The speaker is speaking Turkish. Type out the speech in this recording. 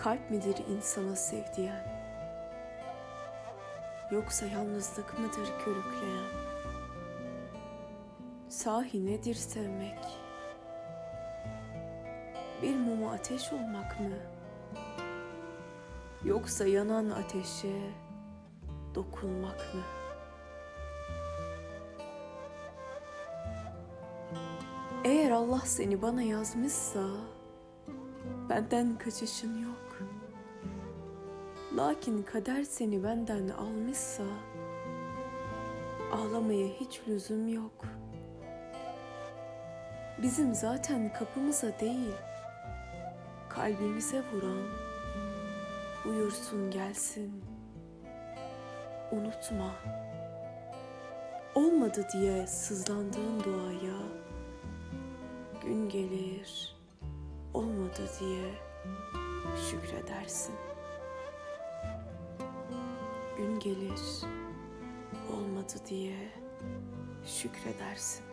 Kalp midir insana sevdiyen? Yoksa yalnızlık mıdır körükleyen? Sahi nedir sevmek? Bir muma ateş olmak mı? Yoksa yanan ateşe dokunmak mı? Eğer Allah seni bana yazmışsa benden kaçışın yok. Lakin kader seni benden almışsa ağlamaya hiç lüzum yok. Bizim zaten kapımıza değil kalbimize vuran buyursun gelsin. Unutma. Olmadı diye sızlandığın duaya gün gelir. Olmadı diye şükredersin. Gün gelir. Olmadı diye şükredersin.